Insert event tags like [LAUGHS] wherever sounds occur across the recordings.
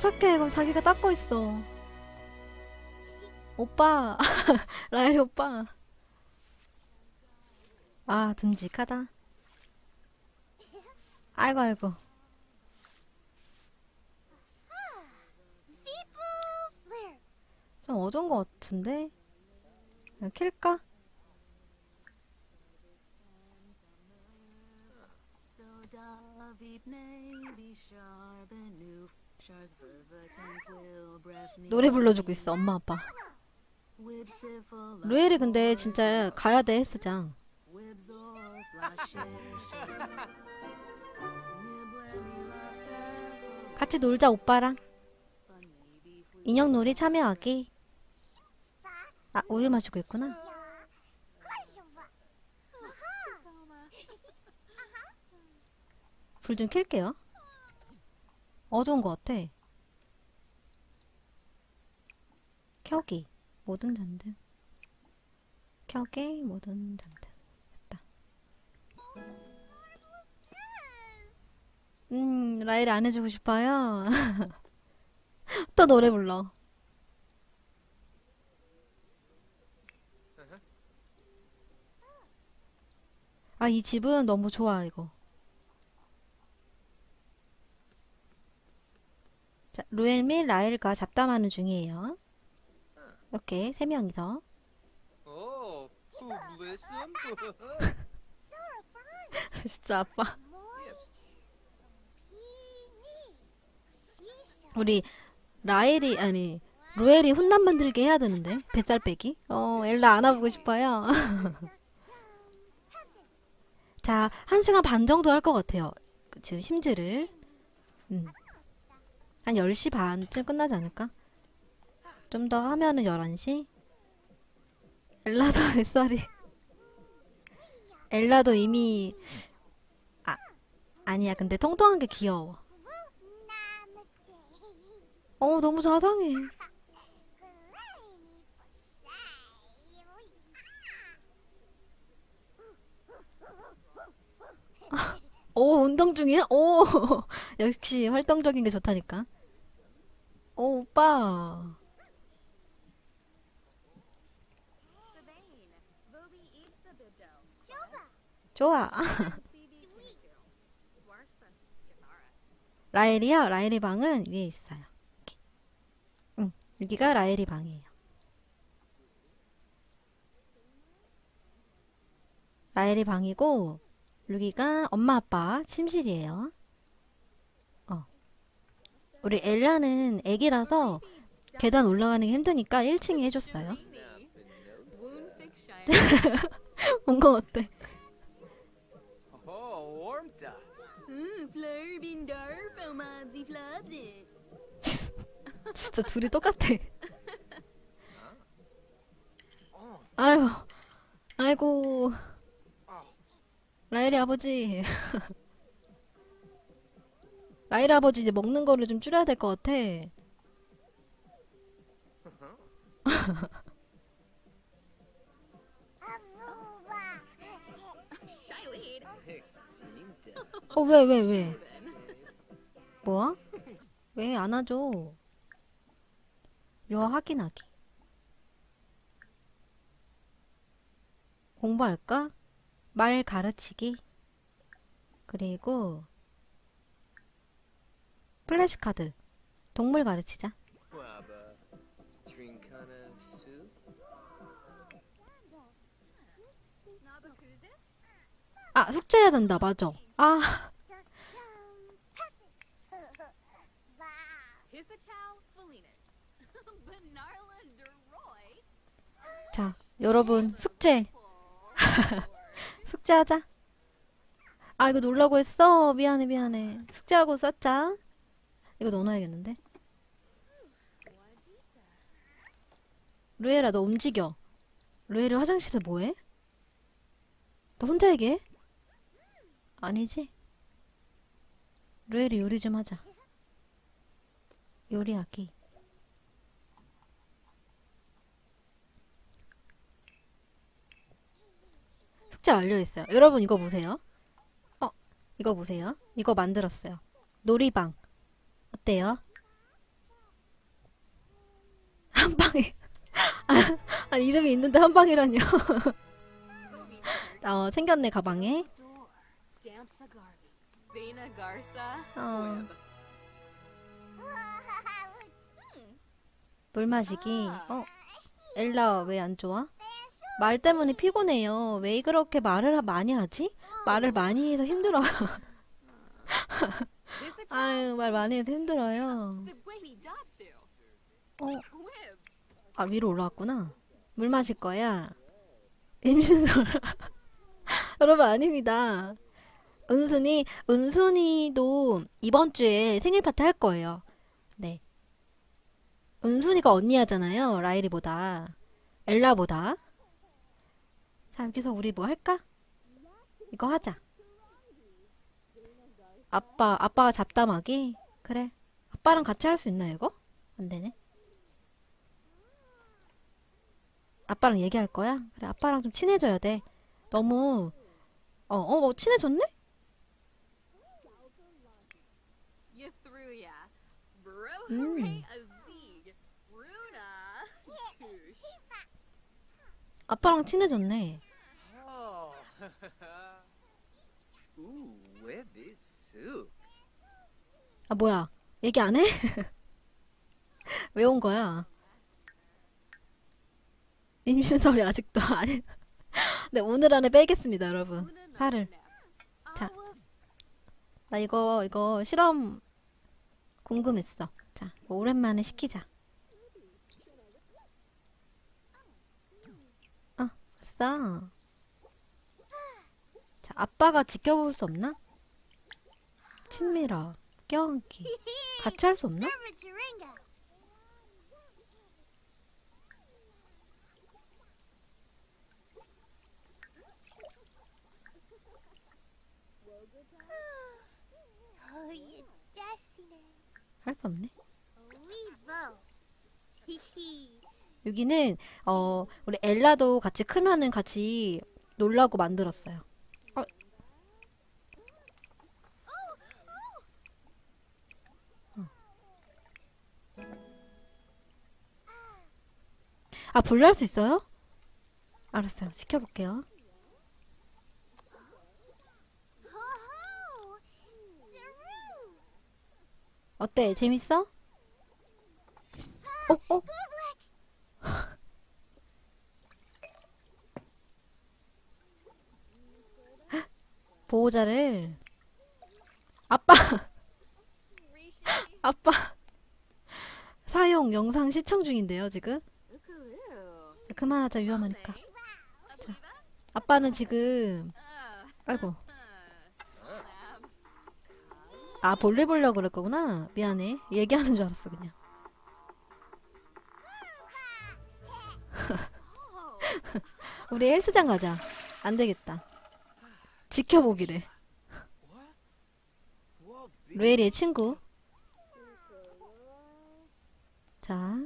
착해. 그럼 자기가 닦고 있어. 오빠. [LAUGHS] 라엘이 오빠. 아, 듬직하다. 아이고, 아이고. 좀 어두운 것 같은데? 그냥 킬까? 노래 불러주고 있어, 엄마, 아빠. 루엘이 근데 진짜 가야 돼, 헬스장. 같이 놀자, 오빠랑. 인형놀이 참여하기. 아, 우유 마시고 있구나. 불 좀 켤게요. 어두운 것 같아. 켜기. 모든 전등. 켜기. 모든 전등. 됐다. 음, 라일이 안 해주고 싶어요. [LAUGHS] 또 노래 불러. 아, 이 집은 너무 좋아, 이거. 자, 루엘 및 라엘과 잡담하는 중이에요. 이렇게 세 명이서. Oh, publism. 진짜 아빠. 우리 라엘이 아니 루엘이 훈남 만들게 해야 되는데 뱃살 빼기. 어 엘라 안아보고 싶어요. [LAUGHS] 자, 한 시간 반 정도 할 것 같아요. 그 지금 심지를. 음. 한 10시 반쯤 끝나지 않을까? 좀 더 하면은 11시? 엘라도 [LAUGHS] 뱃살이. 엘라도 이미, 아, 아니야. 근데 통통한 게 귀여워. 어, 너무 자상해. 오, 운동 중이야? 오, [LAUGHS] 역시 활동적인 게 좋다니까. 오, 오빠. 좋아. [LAUGHS] 라엘이요? 라엘이 방은 위에 있어요. 이렇게. 응, 여기가 라엘이 방이에요. 라엘이 방이고, 여기가 엄마 아빠 침실이에요. 어. 우리 엘라는 애기라서 계단 올라가는 게 힘드니까 1층에 해줬어요. [LAUGHS] 뭔가 어때? Oh, warmta. [LAUGHS] 진짜 둘이 똑같아. 아유, 아이고. 라일이 아버지. [LAUGHS] 라일이 아버지 이제 먹는 거를 좀 줄여야 될 것 같아. [LAUGHS] 어, 왜, 왜, 왜? 뭐야? 왜안 와줘? 요 확인하기. 공부할까? 말 가르치기. 그리고 플래시 카드. 동물 가르치자. 아, 숙제해야 된다. 맞아. 아, 자, 여러분, 숙제. [LAUGHS] 숙제하자. 아, 이거 놀라고 했어. 미안해, 미안해. 숙제하고 썼자. 이거 넣어놔야겠는데. 루에라, 너 움직여. 루에라 화장실에서 뭐해? 너 혼자 얘기해? 아니지? 루에리 요리 좀 하자. 요리하기. 숙제 완료했어요. 여러분 이거 보세요. 어, 이거 보세요. 이거 만들었어요. 놀이방. 어때요? [LAUGHS] 한 방에. 아, 아, 이름이 있는데 한 방이라뇨. [LAUGHS] 어, 챙겼네 가방에. 어. [LAUGHS] 물 마시기. 어, 엘라 왜 안 좋아? 말 때문에 피곤해요. 왜 그렇게 말을 하- 많이 하지? 말을 많이 해서 힘들어요. [LAUGHS] 아유 말 많이 해서 힘들어요. 어. 아 위로 올라왔구나. 물 마실 거야. 임신설. [LAUGHS] 여러분 아닙니다. 은순이 은순이도 이번 주에 생일 파티 할 거예요. 네. 은순이가 언니 하잖아요. 라이리보다. 엘라보다. 자, 여기서 우리 뭐 할까? 이거 하자. 아빠, 아빠가 잡담하기? 그래. 아빠랑 같이 할 수 있나, 이거? 안 되네. 아빠랑 얘기할 거야? 그래, 아빠랑 좀 친해져야 돼. 너무, 어, 어, 어, 친해졌네? Ythruya. 아빠랑 친해졌네. [LAUGHS] 아, 뭐야. 얘기 안 해? [LAUGHS] 왜 온 거야? 임신설이 아직도 안 해. [LAUGHS] 네, 오늘 안에 빼겠습니다, 여러분. 살을. 자. 나 이거, 이거 실험 궁금했어. 자, 오랜만에 시키자. 아, 아싸. 자, 아빠가 지켜볼 수 없나? 친밀어. 껴안기. 같이 할 수 없나? 할 수 없네. [LAUGHS] 여기는 어 우리 엘라도 같이 크면은 같이 놀라고 만들었어요. 어. 어. 아 분리할 수 있어요? 알았어요. 시켜볼게요. 어때? 재밌어? 어 어. 보호자를 아빠. [LAUGHS] 아빠 사용 영상 시청 중인데요 지금. 그만하자 위험하니까 Apiva. 아빠는 지금. 아이고. 아 볼일 보려고 그럴 거구나 미안해 얘기하는 줄 알았어 그냥. [LAUGHS] 우리 헬스장 가자 안 되겠다 지켜보기래 루엘이의 친구. 자.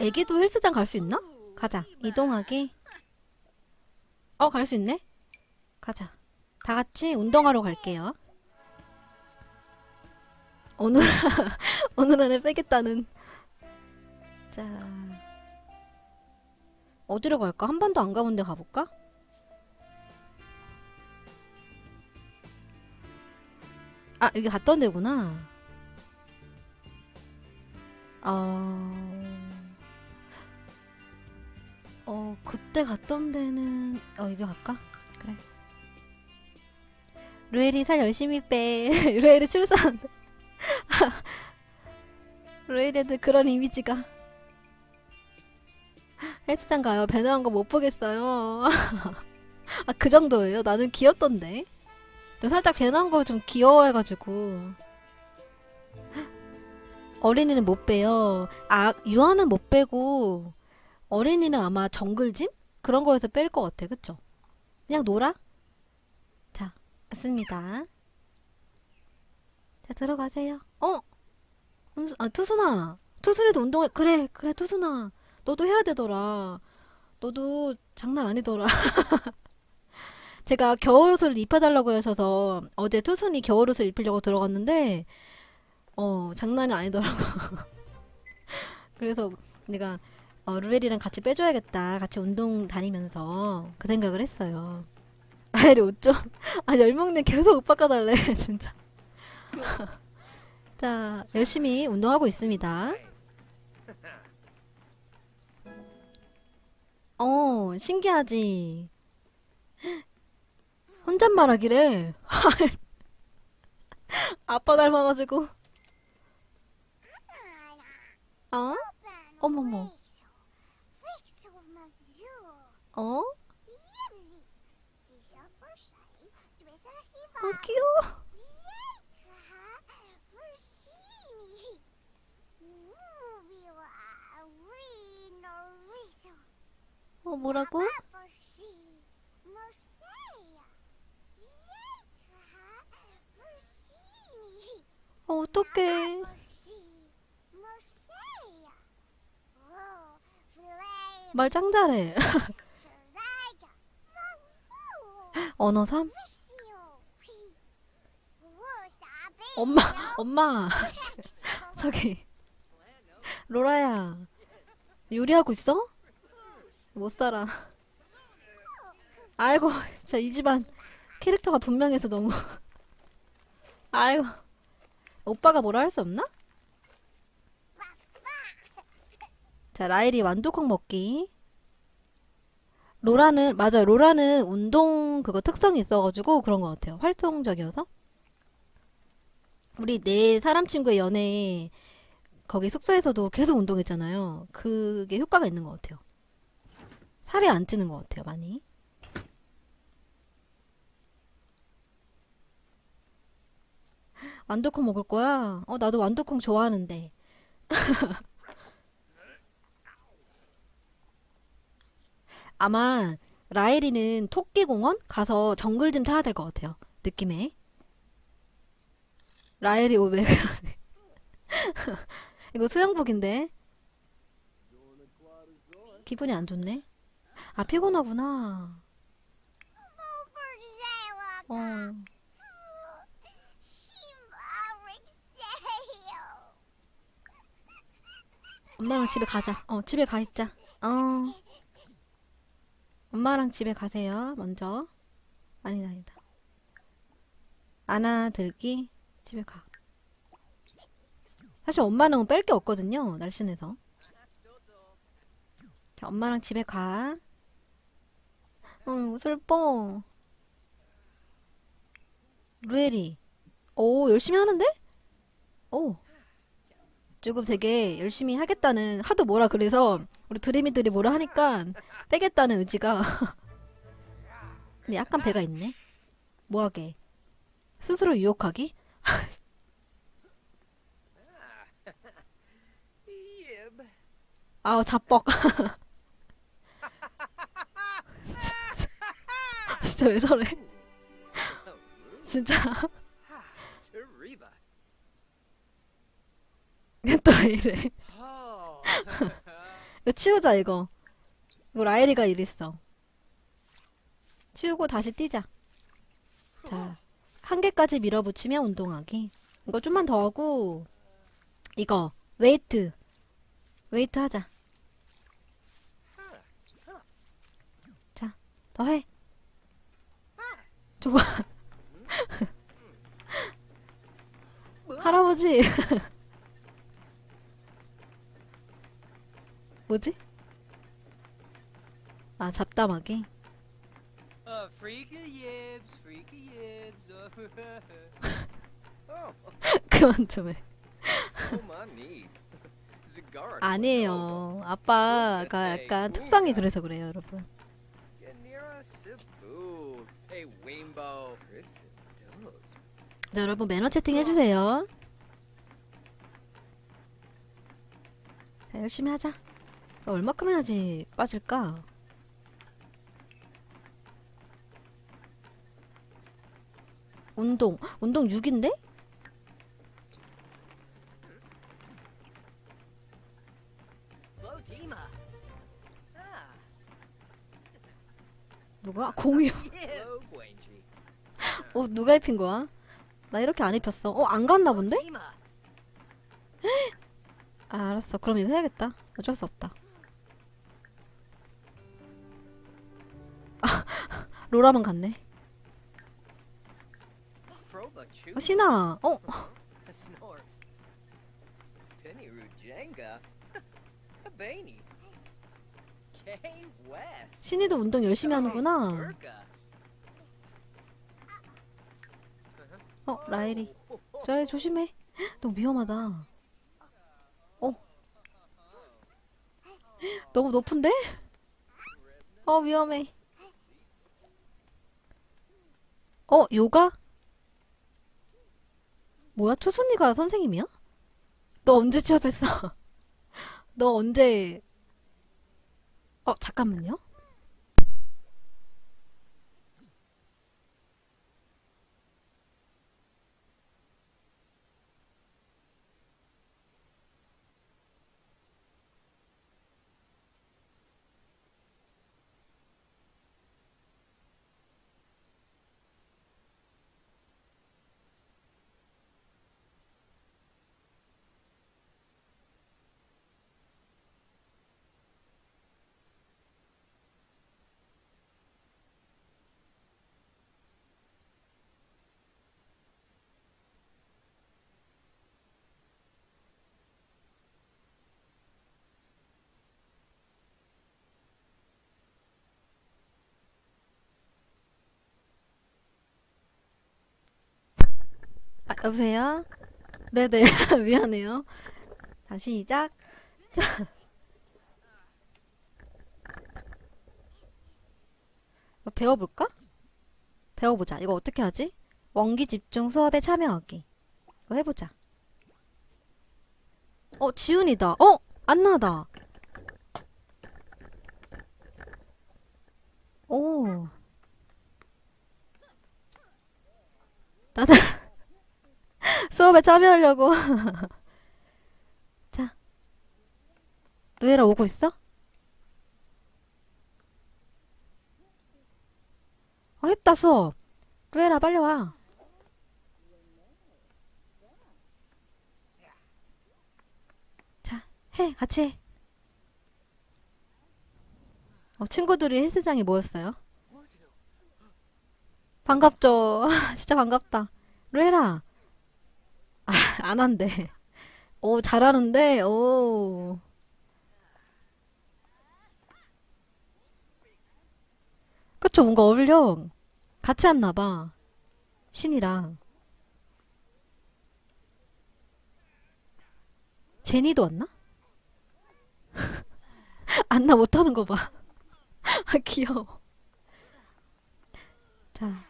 애기도 헬스장 갈 수 있나? 가자. 이동하기 어 갈 수 있네? 가자. 다 같이 운동하러 갈게요 오늘 [LAUGHS] 오늘 안에 빼겠다는 자 어디로 갈까 한 번도 안 가본 데 가볼까 아 여기 갔던 데구나 어... 어, 그때 갔던 데는, 어, 여기 갈까? 그래. 루엘이 살 열심히 빼. [LAUGHS] 루엘이 출산. 루엘이한테 그런 이미지가. 헬스장 가요. 배 나온 거못 보겠어요. [LAUGHS] 아, 그 정도예요? 나는 귀엽던데. 저 살짝 배 나온 걸좀 귀여워해가지고. 어린이는 못 빼요. 아, 유아는 못 빼고, 어린이는 아마 정글짐? 그런 거에서 뺄 것 같아. 그쵸? 그냥 놀아? 자, 왔습니다. 자, 들어가세요. 어? 아, 투순아. 투순이도 운동해. 그래, 그래, 투순아. 너도 해야 되더라. 너도 장난 아니더라. [LAUGHS] 제가 겨울옷을 입혀달라고 하셔서 어제 투순이 겨울옷을 입히려고 들어갔는데 어 장난이 아니더라고. [LAUGHS] 그래서 내가 어, 루엘이랑 같이 빼줘야겠다. 같이 운동 다니면서 그 생각을 했어요. 옷 좀. 아 열목님 계속 옷 바꿔달래 [LAUGHS] 진짜. 자 열심히 운동하고 있습니다. 어 신기하지. 혼잣말 하기래. [LAUGHS] 아빠 닮아가지고. 어? 어머머. 어? 어 귀여워. 어 뭐라고? 어 어떡해. 말짱 잘해. [LAUGHS] 언어 3? 엄마, 엄마. [LAUGHS] 저기. 로라야. 요리하고 있어? 못 살아. 아이고, 진짜 이 집안 캐릭터가 분명해서 너무. 아이고. 오빠가 뭐라 할 수 없나? 자, 라일이 완두콩 먹기. 로라는, 맞아요. 로라는 운동 그거 특성이 있어가지고 그런 것 같아요. 활동적이어서. 우리 네 사람 친구의 연애에 거기 숙소에서도 계속 운동했잖아요. 그게 효과가 있는 것 같아요. 살이 안 찌는 것 같아요, 많이. 완두콩 먹을 거야? 어, 나도 완두콩 좋아하는데. [LAUGHS] 아마 라엘이는 토끼공원 가서 정글 좀 타야 될 것 같아요. 느낌에. 라엘이 옷왜 그러네. [LAUGHS] 이거 수영복인데. 기분이 안 좋네. 아, 피곤하구나. 어. 엄마랑 집에 가자. 어, 집에 가 있자. 어. 엄마랑 집에 가세요. 먼저. 아니다, 아니다. 안아들기. 집에 가. 사실 엄마는 뺄 게 없거든요. 날씬해서. 자, 엄마랑 집에 가. 응, 슬퍼. 루엘이. 오, 열심히 하는데? 오. 조금 되게 열심히 하겠다는, 하도 뭐라 그래서, 우리 드림이들이 뭐라 하니까, 빼겠다는 의지가. [LAUGHS] 근데 약간 배가 있네. 뭐하게? 스스로 유혹하기? [LAUGHS] 아우, 자뻑. [LAUGHS] 진짜, 진짜 왜 저래? 진짜. [LAUGHS] 또왜 이래? 이거 치우자, 이거. 이거 라엘이가 이랬어. 치우고 다시 뛰자. 자, 한 개까지 밀어붙이면 운동하기. 이거 좀만 더 하고, 이거, 웨이트. 웨이트 하자. 자, 더 해. 좋아. 할아버지. 뭐지? 아, 잡담하기. Yibs. oh, 그만 좀 해. my knee. Zagara. 아니에요. 아빠가 약간 특성이 그래서 그래요, 여러분. 네, 여러분 매너 채팅 해주세요. 자, 열심히 하자. 얼마큼 해야지 빠질까? 운동. 운동 6인데? 누가? 공유. 어 누가 입힌 거야? 나 이렇게 안 입혔어. 어 안 갔나 본데? 아, 알았어. 그럼 이거 해야겠다. 어쩔 수 없다. 아, [LAUGHS] 로라만 갔네. 어, 신아. 어, [LAUGHS] [LAUGHS] 신이도 운동 열심히 하는구나. 어, 라엘이. 저래 조심해. 너무 위험하다. 어. 너무 높은데? 어, 위험해. 어, 요가? 뭐야, 투순이가 선생님이야? 너 언제 취업했어? [LAUGHS] 너 언제... 어, 잠깐만요. 아, 여보세요? 네네, [LAUGHS] 미안해요. 다시 시작. 자. 배워볼까? 배워보자. 이거 어떻게 하지? 원기 집중 수업에 참여하기. 이거 해보자. 어, 지훈이다. 어, 안나다. 오. 다들 수업에 참여하려고. [LAUGHS] 자. 루에라 오고 있어? 어, 했다, 수업. 루에라, 빨리 와. 자, 해, 같이 해. 어, 친구들이 헬스장에 모였어요. 반갑죠? [LAUGHS] 진짜 반갑다. 루에라. 아, [LAUGHS] 안 한대. 오, 잘하는데, 오. 그쵸, 뭔가 어울려. 같이 왔나봐. 신이랑. 제니도 왔나? [LAUGHS] 안나 못하는 거 봐. [LAUGHS] 아, 귀여워. 자.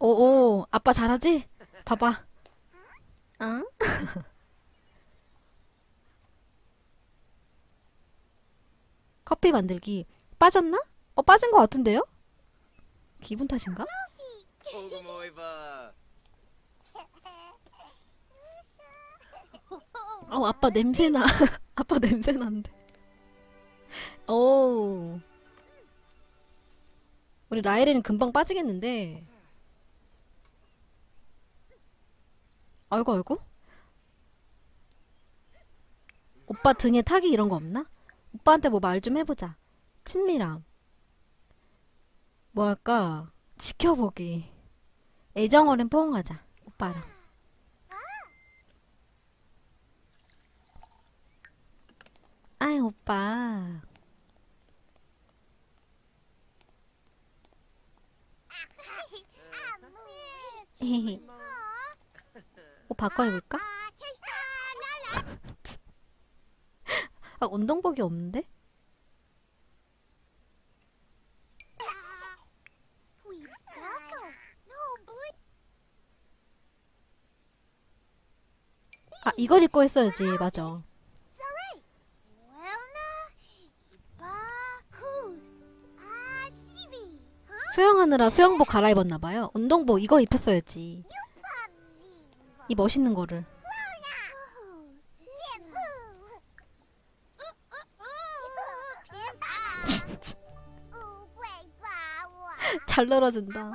오오, 아빠 잘하지? 봐봐. 응? [LAUGHS] 커피 만들기. 빠졌나? 어, 빠진 것 같은데요? 기분 탓인가? [LAUGHS] 어, 아빠 냄새나. [LAUGHS] 아빠 냄새 난데. 오. 우리 라엘이는 금방 빠지겠는데. 아이고, 아이고. 오빠 등에 타기 이런 거 없나? 오빠한테 뭐 말 좀 해보자. 친밀함. 뭐 할까? 지켜보기. 애정 어린 포옹하자. 오빠랑. 아이, 오빠. 헤헤. [LAUGHS] [LAUGHS] 옷 바꿔 입을까? 아, 운동복이 없는데? 아, 이걸 입고 했어야지. 맞아. 수영하느라 수영복 갈아입었나봐요. 운동복 이거 입혔어야지. 이 멋있는 거를. [LAUGHS] 잘 놀아준다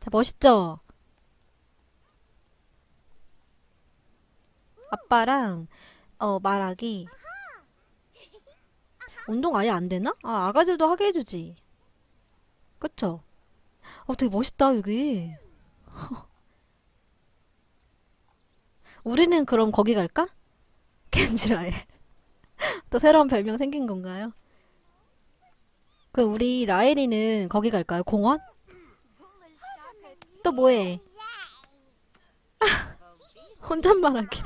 자, 멋있죠? 아빠랑 어 말하기 운동 아예 안 되나? 아 아가들도 하게 해주지 그쵸? 어 되게 멋있다 여기 [LAUGHS] 우리는 그럼 거기 갈까? [LAUGHS] 켄지라엘 또 새로운 별명 생긴 건가요? 그럼 우리 라엘이는 거기 갈까요? 공원? 또 뭐해? [LAUGHS] 혼잣말 하기